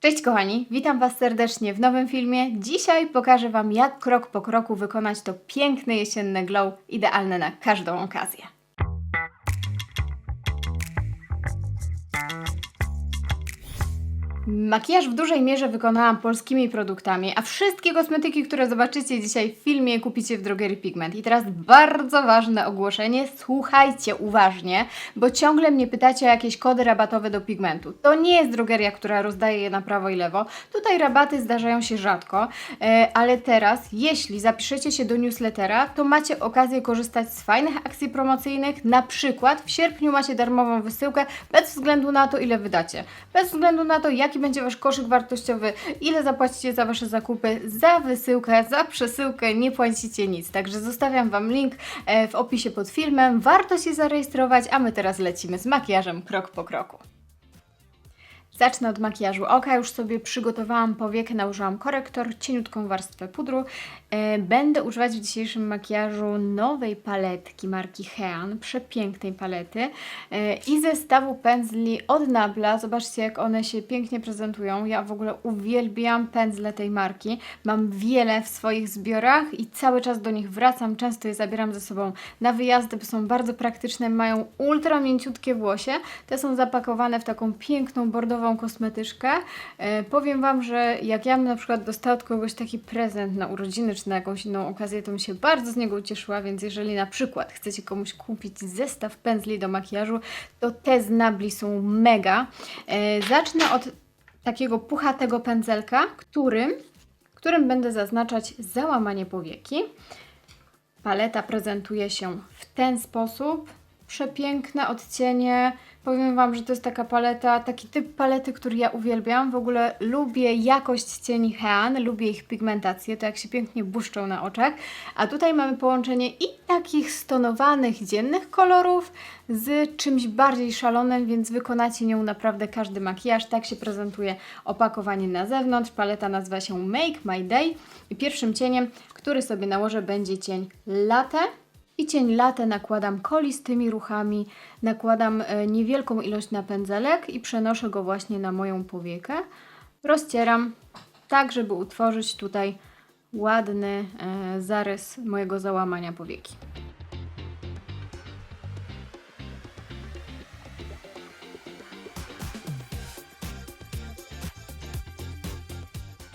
Cześć kochani, witam Was serdecznie w nowym filmie. Dzisiaj pokażę Wam, jak krok po kroku wykonać to piękne jesienne glow, idealne na każdą okazję. Makijaż w dużej mierze wykonałam polskimi produktami, a wszystkie kosmetyki, które zobaczycie dzisiaj w filmie, kupicie w Drogerii Pigment. I teraz bardzo ważne ogłoszenie, słuchajcie uważnie, bo ciągle mnie pytacie o jakieś kody rabatowe do pigmentu. To nie jest drogeria, która rozdaje je na prawo i lewo. Tutaj rabaty zdarzają się rzadko, e, ale teraz, jeśli zapiszecie się do newslettera, to macie okazję korzystać z fajnych akcji promocyjnych. Na przykład w sierpniu macie darmową wysyłkę bez względu na to, ile wydacie. Bez względu na to, jaki będzie Wasz koszyk wartościowy, ile zapłacicie za Wasze zakupy, za wysyłkę, za przesyłkę, nie płacicie nic. Także zostawiam Wam link e, w opisie pod filmem. Warto się zarejestrować, a my teraz lecimy z makijażem krok po kroku. Zacznę od makijażu oka. Już sobie przygotowałam powiekę, nałożyłam korektor, cieniutką warstwę pudru. E, Będę używać w dzisiejszym makijażu nowej paletki marki Hean, przepięknej palety e, i zestawu pędzli od Nabla. Zobaczcie, jak one się pięknie prezentują. Ja w ogóle uwielbiam pędzle tej marki. Mam wiele w swoich zbiorach i cały czas do nich wracam. Często je zabieram ze sobą na wyjazdy, bo są bardzo praktyczne, mają ultra mięciutkie włosie. Te są zapakowane w taką piękną, bordową kosmetyczkę. E, powiem Wam, że jak ja bym na przykład dostała od kogoś taki prezent na urodziny czy na jakąś inną okazję, to bym się bardzo z niego ucieszyła, więc jeżeli na przykład chcecie komuś kupić zestaw pędzli do makijażu, to te z Nabli są mega. E, zacznę od takiego puchatego pędzelka, którym, którym będę zaznaczać załamanie powieki. Paleta prezentuje się w ten sposób. Przepiękne odcienie. Powiem Wam, że to jest taka paleta, taki typ palety, który ja uwielbiam. W ogóle lubię jakość cieni Hean, lubię ich pigmentację, to jak się pięknie błyszczą na oczach. A tutaj mamy połączenie i takich stonowanych, dziennych kolorów z czymś bardziej szalonym, więc wykonacie nią naprawdę każdy makijaż. Tak się prezentuje opakowanie na zewnątrz. Paleta nazywa się Make My Day i pierwszym cieniem, który sobie nałożę będzie cień Latte. I cień latę nakładam kolistymi ruchami, nakładam e, niewielką ilość na pędzelek i przenoszę go właśnie na moją powiekę. Rozcieram tak, żeby utworzyć tutaj ładny e, zarys mojego załamania powieki.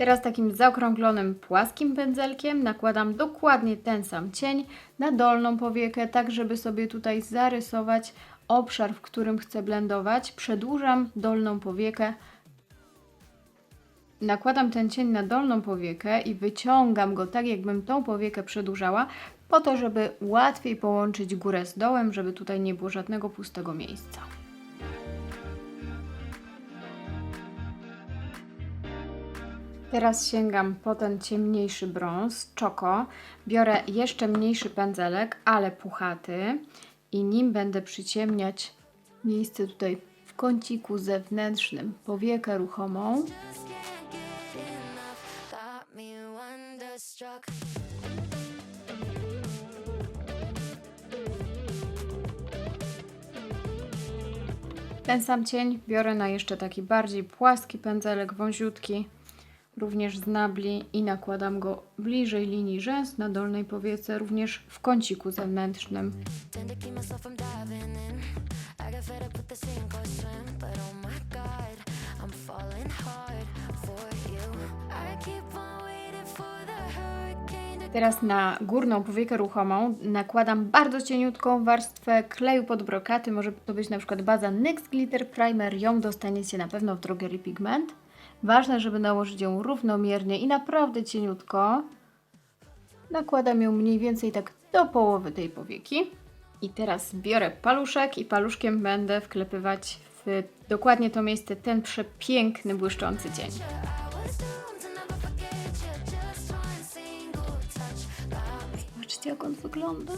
Teraz takim zaokrąglonym, płaskim pędzelkiem nakładam dokładnie ten sam cień na dolną powiekę, tak żeby sobie tutaj zarysować obszar, w którym chcę blendować. Przedłużam dolną powiekę. Nakładam ten cień na dolną powiekę i wyciągam go tak, jakbym tą powiekę przedłużała, po to, żeby łatwiej połączyć górę z dołem, żeby tutaj nie było żadnego pustego miejsca. Teraz sięgam po ten ciemniejszy brąz, czoko. Biorę jeszcze mniejszy pędzelek, ale puchaty i nim będę przyciemniać miejsce tutaj w kąciku zewnętrznym, powiekę ruchomą. Ten sam cień biorę na jeszcze taki bardziej płaski pędzelek, wąziutki, również z nabli i nakładam go bliżej linii rzęs na dolnej powiece, również w kąciku zewnętrznym. Teraz na górną powiekę ruchomą nakładam bardzo cieniutką warstwę kleju pod brokaty. Może to być na przykład baza NYX Glitter Primer. Ją dostaniecie na pewno w drogerii Pigment. Ważne, żeby nałożyć ją równomiernie i naprawdę cieniutko. Nakładam ją mniej więcej tak do połowy tej powieki. I teraz biorę paluszek i paluszkiem będę wklepywać w dokładnie to miejsce ten przepiękny, błyszczący cień. Zobaczcie, jak on wygląda.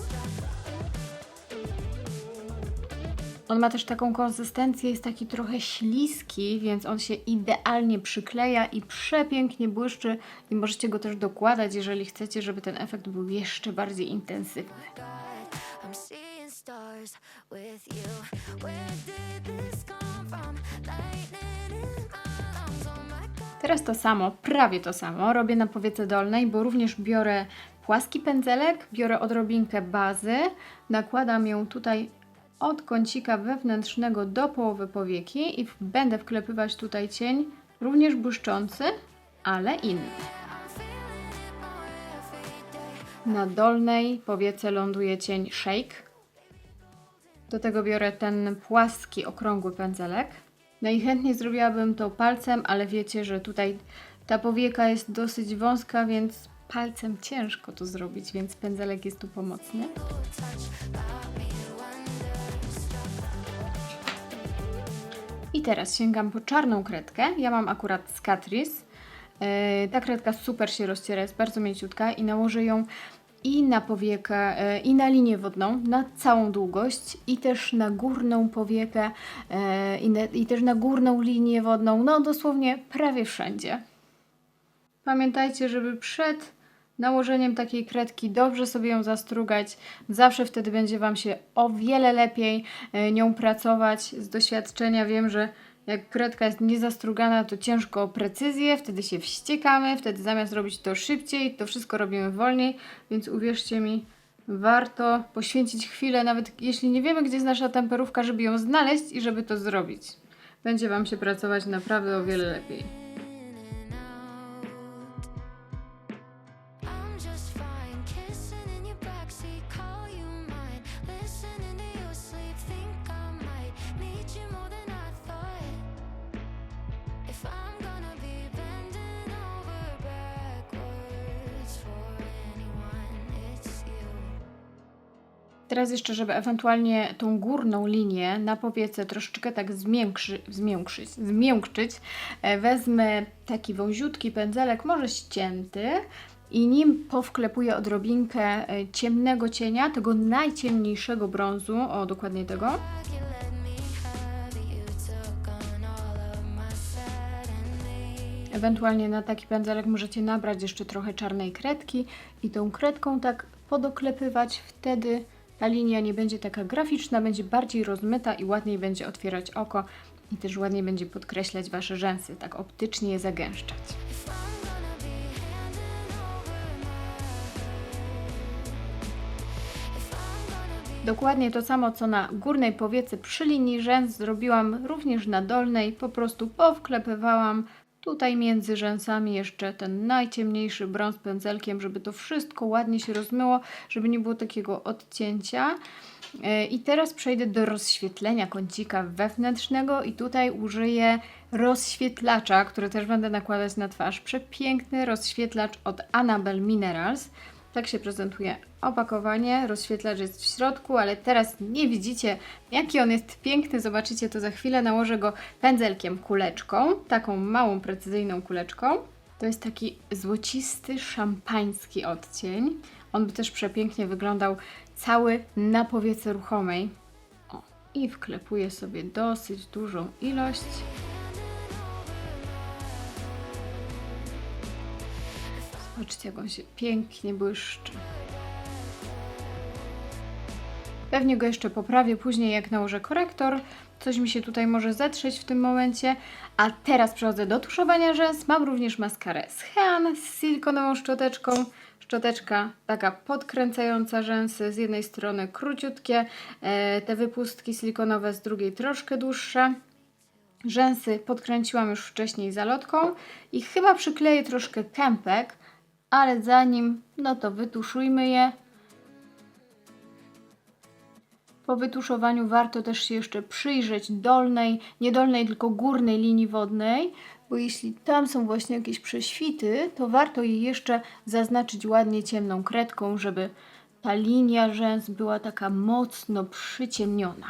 On ma też taką konsystencję, jest taki trochę śliski, więc on się idealnie przykleja i przepięknie błyszczy i możecie go też dokładać, jeżeli chcecie, żeby ten efekt był jeszcze bardziej intensywny. Oh. Teraz to samo, prawie to samo robię na powiece dolnej, bo również biorę płaski pędzelek, biorę odrobinkę bazy, nakładam ją tutaj od kącika wewnętrznego do połowy powieki i będę wklepywać tutaj cień, również błyszczący, ale inny. Na dolnej powiece ląduje cień shake. Do tego biorę ten płaski, okrągły pędzelek. Najchętniej zrobiłabym to palcem, ale wiecie, że tutaj ta powieka jest dosyć wąska, więc palcem ciężko to zrobić, więc pędzelek jest tu pomocny. Teraz sięgam po czarną kredkę. Ja mam akurat z Catrice. Yy, Ta kredka super się rozciera, jest bardzo mięciutka i nałożę ją i na powiekę, yy, i na linię wodną, na całą długość, i też na górną powiekę, yy, i, na, i też na górną linię wodną, no dosłownie prawie wszędzie. Pamiętajcie, żeby przed nałożeniem takiej kredki dobrze sobie ją zastrugać. Zawsze wtedy będzie Wam się o wiele lepiej e, nią pracować. Z doświadczenia wiem, że jak kredka jest niezastrugana, to ciężko o precyzję, wtedy się wściekamy, wtedy zamiast robić to szybciej, to wszystko robimy wolniej, więc uwierzcie mi, warto poświęcić chwilę, nawet jeśli nie wiemy, gdzie jest nasza temperówka, żeby ją znaleźć i żeby to zrobić. Będzie Wam się pracować naprawdę o wiele lepiej. Teraz jeszcze, żeby ewentualnie tą górną linię na powiece troszeczkę tak zmiększy, zmiękczyć, zmiękczyć, e, wezmę taki wąziutki pędzelek, może ścięty i nim powklepuję odrobinkę e, ciemnego cienia, tego najciemniejszego brązu, o dokładnie tego. Ewentualnie na taki pędzelek możecie nabrać jeszcze trochę czarnej kredki i tą kredką tak podoklepywać, wtedy ta linia nie będzie taka graficzna, będzie bardziej rozmyta i ładniej będzie otwierać oko i też ładniej będzie podkreślać Wasze rzęsy, tak optycznie je zagęszczać. Dokładnie to samo, co na górnej powiece przy linii rzęs zrobiłam również na dolnej, po prostu powklepywałam tutaj między rzęsami jeszcze ten najciemniejszy brąz pędzelkiem, żeby to wszystko ładnie się rozmyło, żeby nie było takiego odcięcia. E, I teraz przejdę do rozświetlenia kącika wewnętrznego i tutaj użyję rozświetlacza, który też będę nakładać na twarz. Przepiękny rozświetlacz od Annabelle Minerals. Tak się prezentuje opakowanie. Rozświetlacz jest w środku, ale teraz nie widzicie, jaki on jest piękny. Zobaczycie to za chwilę. Nałożę go pędzelkiem kuleczką, taką małą, precyzyjną kuleczką. To jest taki złocisty, szampański odcień. On by też przepięknie wyglądał cały na powiece ruchomej. O, I wklepuję sobie dosyć dużą ilość. Zobaczcie, jak on się pięknie błyszczy. Pewnie go jeszcze poprawię później, jak nałożę korektor. Coś mi się tutaj może zetrzeć w tym momencie. A teraz przechodzę do tuszowania rzęs. Mam również maskarę z Hean z silikonową szczoteczką. Szczoteczka taka podkręcająca rzęsy. Z jednej strony króciutkie, e, te wypustki silikonowe, z drugiej troszkę dłuższe. Rzęsy podkręciłam już wcześniej zalotką i chyba przykleję troszkę kępek, ale zanim, no to wytuszujmy je. Po wytuszowaniu warto też się jeszcze przyjrzeć dolnej, nie dolnej, tylko górnej linii wodnej, bo jeśli tam są właśnie jakieś prześwity, to warto je jeszcze zaznaczyć ładnie ciemną kredką, żeby ta linia rzęs była taka mocno przyciemniona.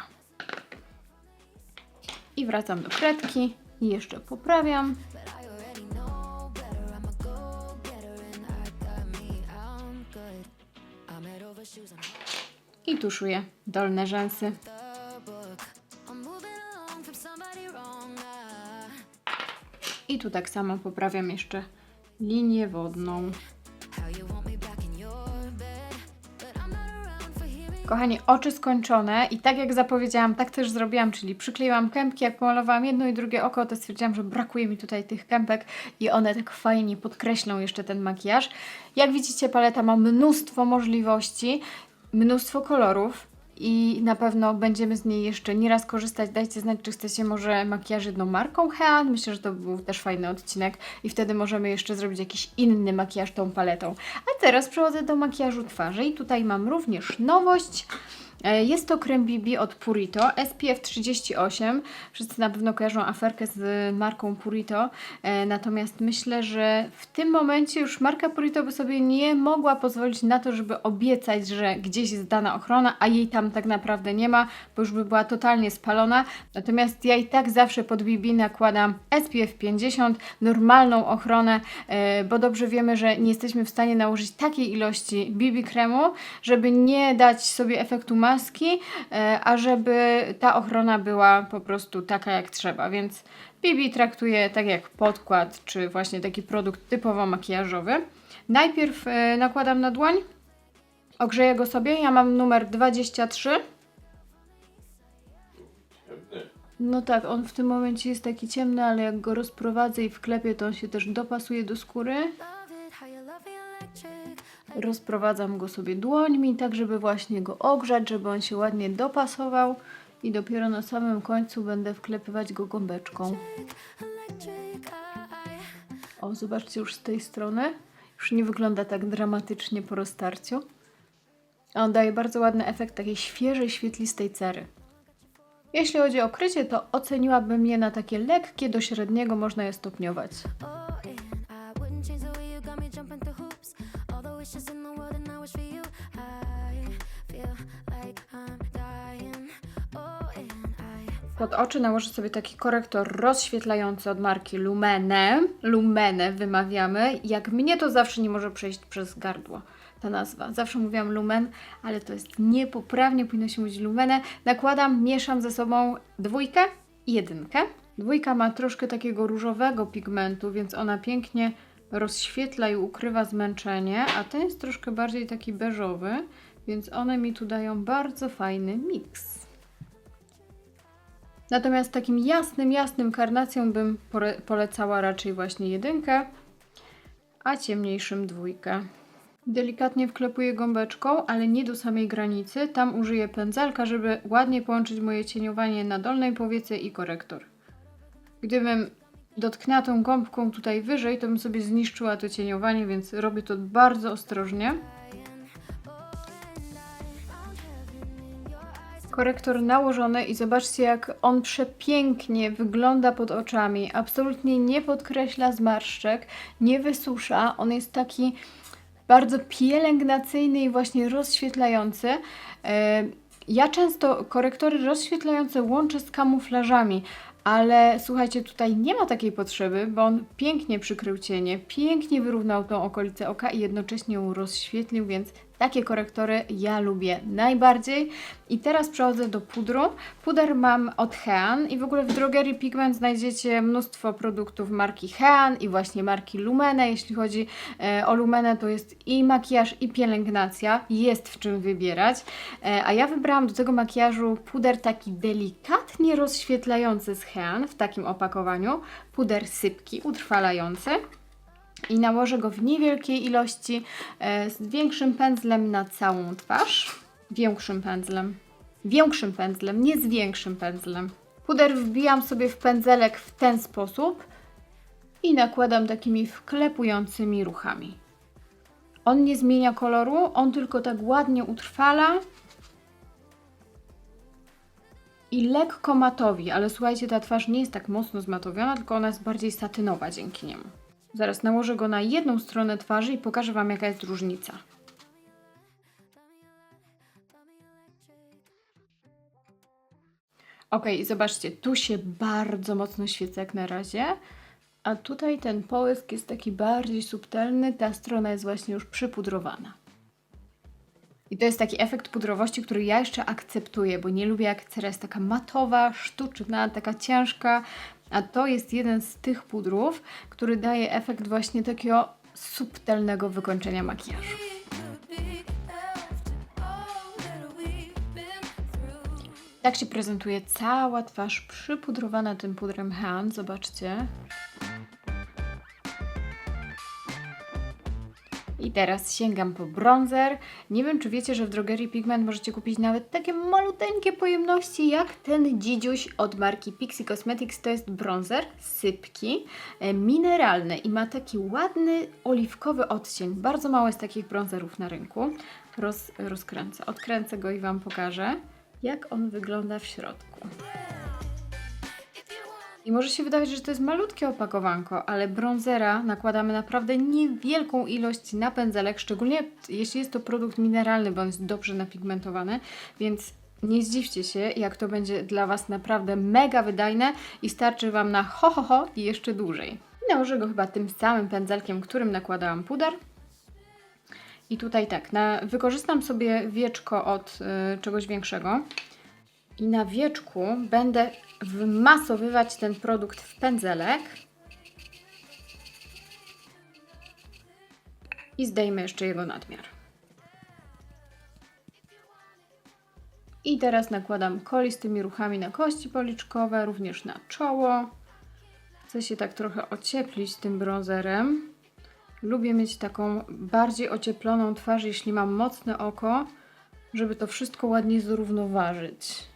I wracam do kredki i jeszcze poprawiam. I tuszuję dolne rzęsy. I tu tak samo poprawiam jeszcze linię wodną. Kochani, oczy skończone i tak jak zapowiedziałam, tak też zrobiłam, czyli przykleiłam kępki, jak pomalowałam jedno i drugie oko, to stwierdziłam, że brakuje mi tutaj tych kępek i one tak fajnie podkreślą jeszcze ten makijaż. Jak widzicie, paleta ma mnóstwo możliwości, mnóstwo kolorów i na pewno będziemy z niej jeszcze nieraz korzystać. Dajcie znać, czy chcecie może makijaż jedną marką Hean. Myślę, że to był też fajny odcinek i wtedy możemy jeszcze zrobić jakiś inny makijaż tą paletą. A teraz przechodzę do makijażu twarzy i tutaj mam również nowość. E, Jest to krem BB od Purito SPF 38. Wszyscy na pewno kojarzą aferkę z marką Purito. E, Natomiast myślę, że w tym momencie już marka Purito by sobie nie mogła pozwolić na to, żeby obiecać, że gdzieś jest dana ochrona, a jej tam tak naprawdę nie ma, bo już by była totalnie spalona. Natomiast ja i tak zawsze pod BB nakładam SPF 50, normalną ochronę, e, bo dobrze wiemy, że nie jesteśmy w stanie nałożyć takiej ilości BB kremu, żeby nie dać sobie efektu maski, e, a żeby ta ochrona była po prostu taka jak trzeba, więc BB traktuję tak jak podkład, czy właśnie taki produkt typowo makijażowy. Najpierw e, nakładam na dłoń, ogrzeję go sobie, ja mam numer 23. No tak, on w tym momencie jest taki ciemny, ale jak go rozprowadzę i wklepię, to on się też dopasuje do skóry. Rozprowadzam go sobie dłońmi, tak żeby właśnie go ogrzać, żeby on się ładnie dopasował i dopiero na samym końcu będę wklepywać go gąbeczką. O, zobaczcie już z tej strony. Już nie wygląda tak dramatycznie po roztarciu. A on daje bardzo ładny efekt takiej świeżej, świetlistej cery. Jeśli chodzi o krycie, to oceniłabym je na takie lekkie do średniego, można je stopniować. Pod oczy nałożę sobie taki korektor rozświetlający od marki Lumene. Lumene wymawiamy. Jak mnie to zawsze nie może przejść przez gardło ta nazwa. Zawsze mówiłam Lumen, ale to jest niepoprawnie, powinno się mówić Lumene. Nakładam, mieszam ze sobą dwójkę i jedynkę. Dwójka ma troszkę takiego różowego pigmentu, więc ona pięknie rozświetla i ukrywa zmęczenie, a ten jest troszkę bardziej taki beżowy, więc one mi tu dają bardzo fajny miks. Natomiast takim jasnym, jasnym karnacją bym polecała raczej właśnie jedynkę, a ciemniejszym dwójkę. Delikatnie wklepuję gąbeczką, ale nie do samej granicy. Tam użyję pędzelka, żeby ładnie połączyć moje cieniowanie na dolnej powiece i korektor. Gdybym dotknęła tą gąbką tutaj wyżej, to bym sobie zniszczyła to cieniowanie, więc robię to bardzo ostrożnie. Korektor nałożony i zobaczcie jak on przepięknie wygląda pod oczami. Absolutnie nie podkreśla zmarszczek, nie wysusza. On jest taki bardzo pielęgnacyjny i właśnie rozświetlający. E, Ja często korektory rozświetlające łączę z kamuflażami, ale słuchajcie, tutaj nie ma takiej potrzeby, bo on pięknie przykrył cienie, pięknie wyrównał tą okolicę oka i jednocześnie ją rozświetlił, więc takie korektory ja lubię najbardziej. I teraz przechodzę do pudru. Puder mam od Hean i w ogóle w drogerii Pigment znajdziecie mnóstwo produktów marki Hean i właśnie marki Lumene. Jeśli chodzi e, o Lumene, to jest i makijaż, i pielęgnacja. Jest w czym wybierać. E, a ja wybrałam do tego makijażu puder taki delikatnie rozświetlający z Hean w takim opakowaniu. Puder sypki, utrwalający i nałożę go w niewielkiej ilości e, z większym pędzlem na całą twarz. Większym pędzlem. Większym pędzlem, nie z większym pędzlem. Puder wbijam sobie w pędzelek w ten sposób i nakładam takimi wklepującymi ruchami. On nie zmienia koloru, on tylko tak ładnie utrwala i lekko matowi, ale słuchajcie, ta twarz nie jest tak mocno zmatowiona, tylko ona jest bardziej satynowa dzięki niemu. Zaraz nałożę go na jedną stronę twarzy i pokażę Wam, jaka jest różnica. Ok, zobaczcie, tu się bardzo mocno świecę jak na razie, a tutaj ten połysk jest taki bardziej subtelny, ta strona jest właśnie już przypudrowana. I to jest taki efekt pudrowości, który ja jeszcze akceptuję, bo nie lubię jak cera jest taka matowa, sztuczna, taka ciężka, a to jest jeden z tych pudrów, który daje efekt właśnie takiego subtelnego wykończenia makijażu. Tak się prezentuje cała twarz przypudrowana tym pudrem hand. Zobaczcie. I teraz sięgam po bronzer. Nie wiem, czy wiecie, że w drogerii Pigment możecie kupić nawet takie maluteńkie pojemności, jak ten dzidziuś od marki Pixie Cosmetics. To jest bronzer, sypki, e, mineralny i ma taki ładny oliwkowy odcień. Bardzo mało jest takich bronzerów na rynku. Roz, rozkręcę, odkręcę go i Wam pokażę, jak on wygląda w środku. I może się wydawać, że to jest malutkie opakowanko, ale bronzera nakładamy naprawdę niewielką ilość na pędzelek, szczególnie jeśli jest to produkt mineralny, bo on jest dobrze napigmentowany, więc nie zdziwcie się, jak to będzie dla Was naprawdę mega wydajne i starczy Wam na ho ho ho i jeszcze dłużej. Nałożę go chyba tym samym pędzelkiem, którym nakładałam puder. I tutaj tak, na, wykorzystam sobie wieczko od y, czegoś większego. I na wieczku będę wmasowywać ten produkt w pędzelek. I zdejmę jeszcze jego nadmiar. I teraz nakładam kolistymi ruchami na kości policzkowe, również na czoło. Chcę się tak trochę ocieplić tym bronzerem. Lubię mieć taką bardziej ocieploną twarz, jeśli mam mocne oko, żeby to wszystko ładnie zrównoważyć.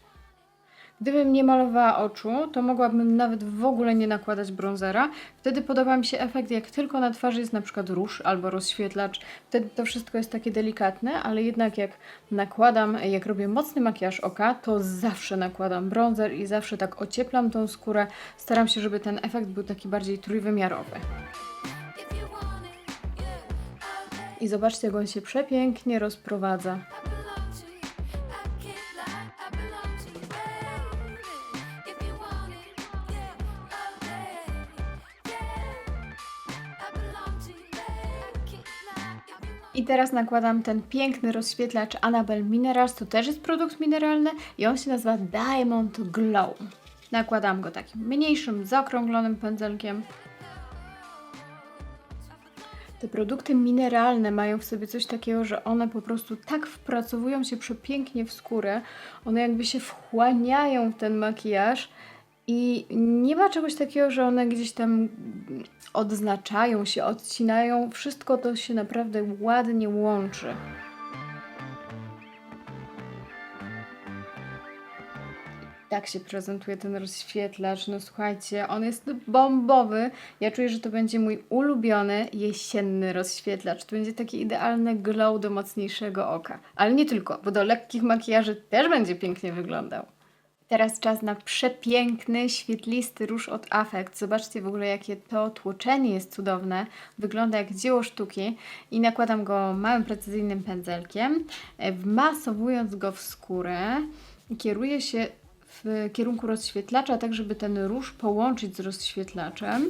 Gdybym nie malowała oczu, to mogłabym nawet w ogóle nie nakładać bronzera. Wtedy podoba mi się efekt, jak tylko na twarzy jest na przykład róż albo rozświetlacz. Wtedy to wszystko jest takie delikatne, ale jednak jak nakładam, jak robię mocny makijaż oka, to zawsze nakładam bronzer i zawsze tak ocieplam tą skórę. Staram się, żeby ten efekt był taki bardziej trójwymiarowy. I zobaczcie, jak on się przepięknie rozprowadza. Teraz nakładam ten piękny rozświetlacz Annabelle Minerals. To też jest produkt mineralny i on się nazywa Diamond Glow. Nakładam go takim mniejszym, zaokrąglonym pędzelkiem. Te produkty mineralne mają w sobie coś takiego, że one po prostu tak wpracowują się przepięknie w skórę. One jakby się wchłaniają w ten makijaż i nie ma czegoś takiego, że one gdzieś tam odznaczają się, odcinają. Wszystko to się naprawdę ładnie łączy. Tak się prezentuje ten rozświetlacz. No słuchajcie, on jest bombowy. Ja czuję, że to będzie mój ulubiony jesienny rozświetlacz. To będzie taki idealny glow do mocniejszego oka. Ale nie tylko, bo do lekkich makijaży też będzie pięknie wyglądał. Teraz czas na przepiękny, świetlisty róż od Affect. Zobaczcie w ogóle, jakie to tłoczenie jest cudowne. Wygląda jak dzieło sztuki. I nakładam go małym, precyzyjnym pędzelkiem, e, wmasowując go w skórę. Kieruję się w kierunku rozświetlacza, tak żeby ten róż połączyć z rozświetlaczem.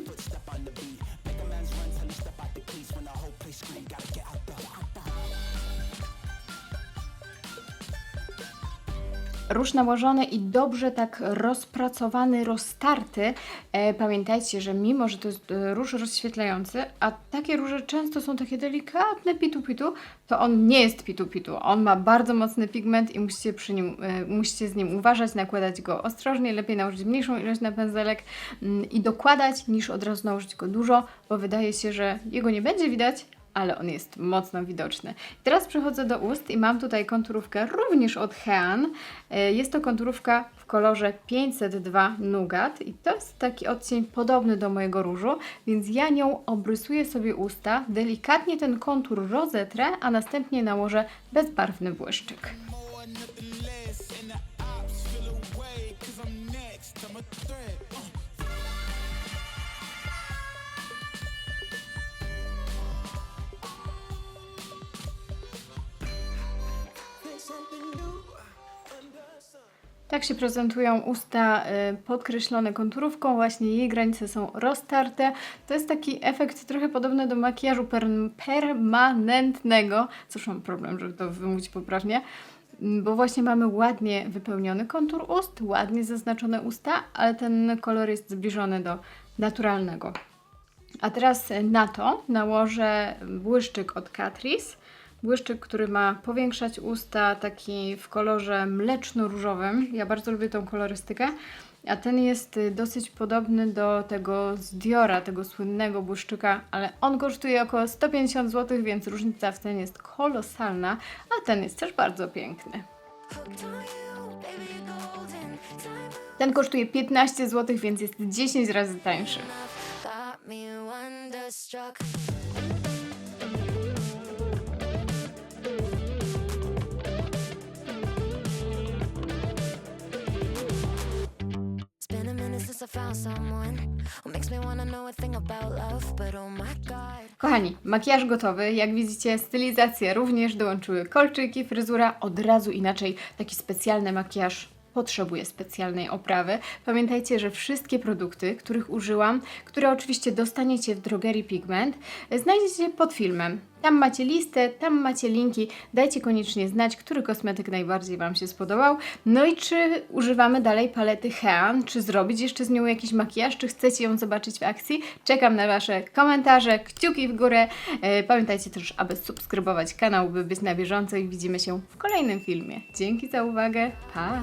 Róż nałożony i dobrze tak rozpracowany, roztarty. E, pamiętajcie, że mimo, że to jest e, róż rozświetlający, a takie róże często są takie delikatne pitu-pitu, to on nie jest pitu-pitu. On ma bardzo mocny pigment i musicie, przy nim, e, musicie z nim uważać, nakładać go ostrożnie, lepiej nałożyć mniejszą ilość na pędzelek mm, i dokładać, niż od razu nałożyć go dużo, bo wydaje się, że jego nie będzie widać, ale on jest mocno widoczny. Teraz przechodzę do ust i mam tutaj konturówkę również od Hean. E, Jest to konturówka w kolorze 502 Nougat i to jest taki odcień podobny do mojego różu, więc ja nią obrysuję sobie usta, delikatnie ten kontur rozetrę, a następnie nałożę bezbarwny błyszczyk. Tak się prezentują usta y, podkreślone konturówką, właśnie jej granice są roztarte. To jest taki efekt trochę podobny do makijażu per permanentnego. Cóż, mam problem, żeby to wymówić poprawnie. Mm, Bo właśnie mamy ładnie wypełniony kontur ust, ładnie zaznaczone usta, ale ten kolor jest zbliżony do naturalnego. A teraz na to nałożę błyszczyk od Catrice. Błyszczyk, który ma powiększać usta, taki w kolorze mleczno-różowym. Ja bardzo lubię tą kolorystykę. A ten jest y, dosyć podobny do tego z Diora, tego słynnego błyszczyka, ale on kosztuje około 150 zł, więc różnica w cenie jest kolosalna, a ten jest też bardzo piękny. Ten kosztuje 15 zł, więc jest 10 razy tańszy. Kochani, makijaż gotowy. Jak widzicie, stylizacje również dołączyły kolczyki, fryzura od razu inaczej. Taki specjalny makijaż potrzebuje specjalnej oprawy. Pamiętajcie, że wszystkie produkty, których użyłam, które oczywiście dostaniecie w drogerii Pigment, znajdziecie pod filmem. Tam macie listę, tam macie linki. Dajcie koniecznie znać, który kosmetyk najbardziej Wam się spodobał. No i czy używamy dalej palety Hean, czy zrobić jeszcze z nią jakiś makijaż, czy chcecie ją zobaczyć w akcji. Czekam na Wasze komentarze, kciuki w górę. E, Pamiętajcie też, aby subskrybować kanał, by być na bieżąco i widzimy się w kolejnym filmie. Dzięki za uwagę. Pa!